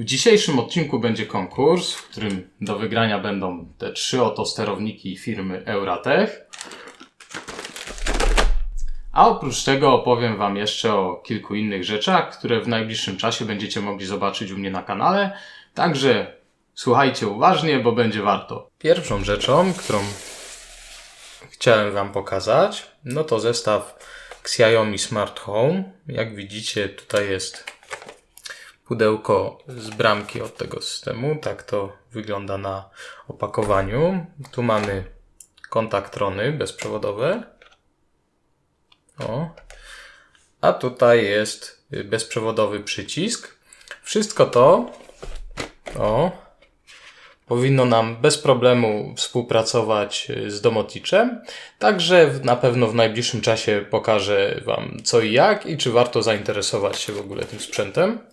W dzisiejszym odcinku będzie konkurs, w którym do wygrania będą te trzy oto sterowniki firmy Euratech. A oprócz tego opowiem Wam jeszcze o kilku innych rzeczach, które w najbliższym czasie będziecie mogli zobaczyć u mnie na kanale. Także słuchajcie uważnie, bo będzie warto. Pierwszą rzeczą, którą chciałem Wam pokazać, no to zestaw Xiaomi Smart Home. Jak widzicie, tutaj jest pudełko z bramki od tego systemu. Tak to wygląda na opakowaniu. Tu mamy kontaktrony bezprzewodowe. O. A tutaj jest bezprzewodowy przycisk. Wszystko to o, powinno nam bez problemu współpracować z Domoticzem. Także na pewno w najbliższym czasie pokażę Wam co i jak i czy warto zainteresować się w ogóle tym sprzętem.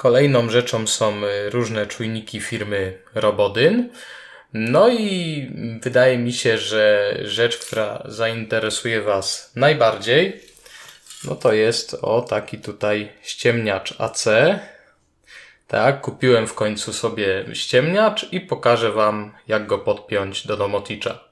Kolejną rzeczą są y, różne czujniki firmy Robodyn. No i wydaje mi się, że rzecz, która zainteresuje Was najbardziej, no to jest o taki tutaj ściemniacz AC. Tak, kupiłem w końcu sobie ściemniacz i pokażę Wam, jak go podpiąć do Domoticza.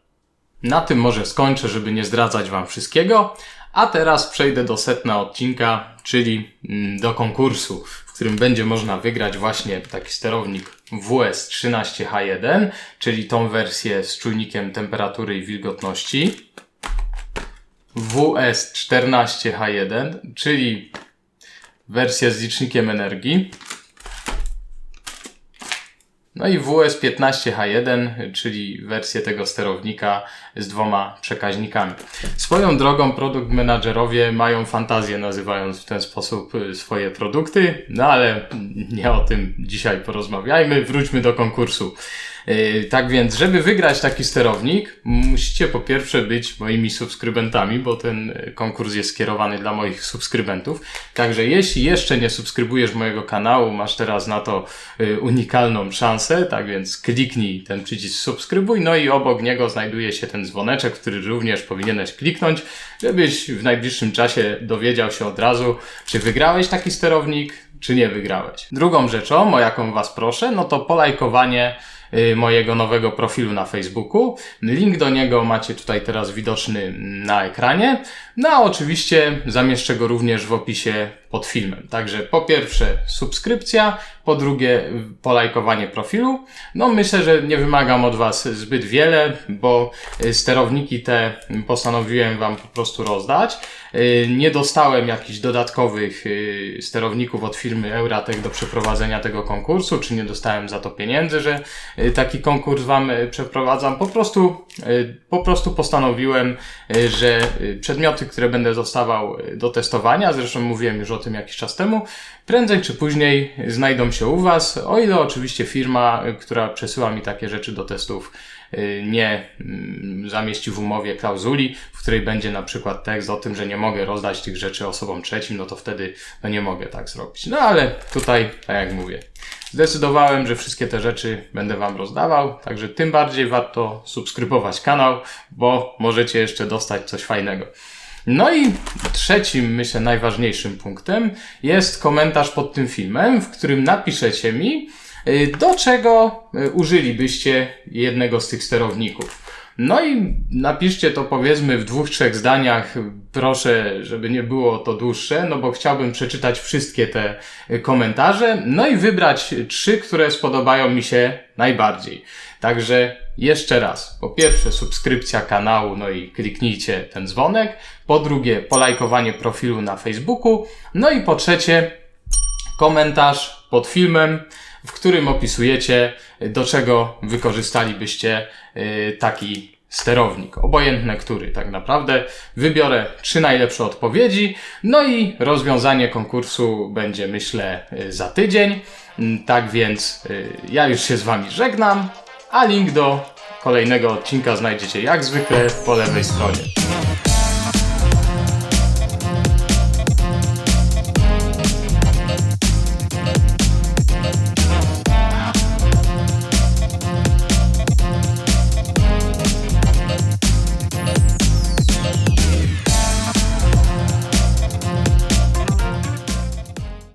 Na tym może skończę, żeby nie zdradzać Wam wszystkiego. A teraz przejdę do setna odcinka, czyli mm, do konkursu, w którym będzie można wygrać właśnie taki sterownik WS13H1, czyli tą wersję z czujnikiem temperatury i wilgotności. WS14H1, czyli wersja z licznikiem energii. No i WS15H1, czyli wersję tego sterownika z dwoma przekaźnikami. Swoją drogą produkt menadżerowie mają fantazję nazywając w ten sposób y, swoje produkty, no ale nie o tym dzisiaj porozmawiajmy, wróćmy do konkursu. Yy, Tak więc, żeby wygrać taki sterownik, musicie po pierwsze być moimi subskrybentami, bo ten y, konkurs jest skierowany dla moich subskrybentów. Także jeśli jeszcze nie subskrybujesz mojego kanału, masz teraz na to y, unikalną szansę, tak więc kliknij ten przycisk subskrybuj, no i obok niego znajduje się ten dzwoneczek, który również powinieneś kliknąć, żebyś w najbliższym czasie dowiedział się od razu, czy wygrałeś taki sterownik, czy nie wygrałeś. Drugą rzeczą, o jaką Was proszę, no to polajkowanie mojego nowego profilu na Facebooku. Link do niego macie tutaj teraz widoczny na ekranie. No a oczywiście zamieszczę go również w opisie pod filmem. Także po pierwsze subskrypcja, po drugie y, polajkowanie profilu. No myślę, że nie wymagam od Was zbyt wiele, bo y, sterowniki te postanowiłem Wam po prostu rozdać. Y, Nie dostałem jakichś dodatkowych y, sterowników od firmy Euratech do przeprowadzenia tego konkursu, czy nie dostałem za to pieniędzy, że y, taki konkurs Wam y, przeprowadzam. Po prostu, y, po prostu postanowiłem, że przedmioty, które będę dostawał do testowania, zresztą mówiłem już o tym jakiś czas temu, prędzej czy później znajdą się u Was, o ile oczywiście firma, która przesyła mi takie rzeczy do testów, nie mm, zamieści w umowie klauzuli, w której będzie na przykład tekst o tym, że nie mogę rozdać tych rzeczy osobom trzecim, no to wtedy no nie mogę tak zrobić. No ale tutaj, tak jak mówię, zdecydowałem, że wszystkie te rzeczy będę Wam rozdawał, także tym bardziej warto subskrybować kanał, bo możecie jeszcze dostać coś fajnego. No i trzecim, myślę, najważniejszym punktem jest komentarz pod tym filmem, w którym napiszecie mi, y, do czego y, użylibyście jednego z tych sterowników. No i napiszcie to powiedzmy w dwóch, trzech zdaniach. Proszę, żeby nie było to dłuższe, no bo chciałbym przeczytać wszystkie te komentarze, no i wybrać trzy, które spodobają mi się najbardziej. Także jeszcze raz. Po pierwsze, subskrypcja kanału, no i kliknijcie ten dzwonek. Po drugie, polajkowanie profilu na Facebooku. No i po trzecie, komentarz pod filmem, w którym opisujecie, do czego wykorzystalibyście y, taki sterownik. Obojętne który, tak naprawdę. Wybiorę trzy najlepsze odpowiedzi, no i rozwiązanie konkursu będzie, myślę, y, za tydzień. Mm, Tak więc y, ja już się z Wami żegnam, a link do kolejnego odcinka znajdziecie jak zwykle po lewej stronie.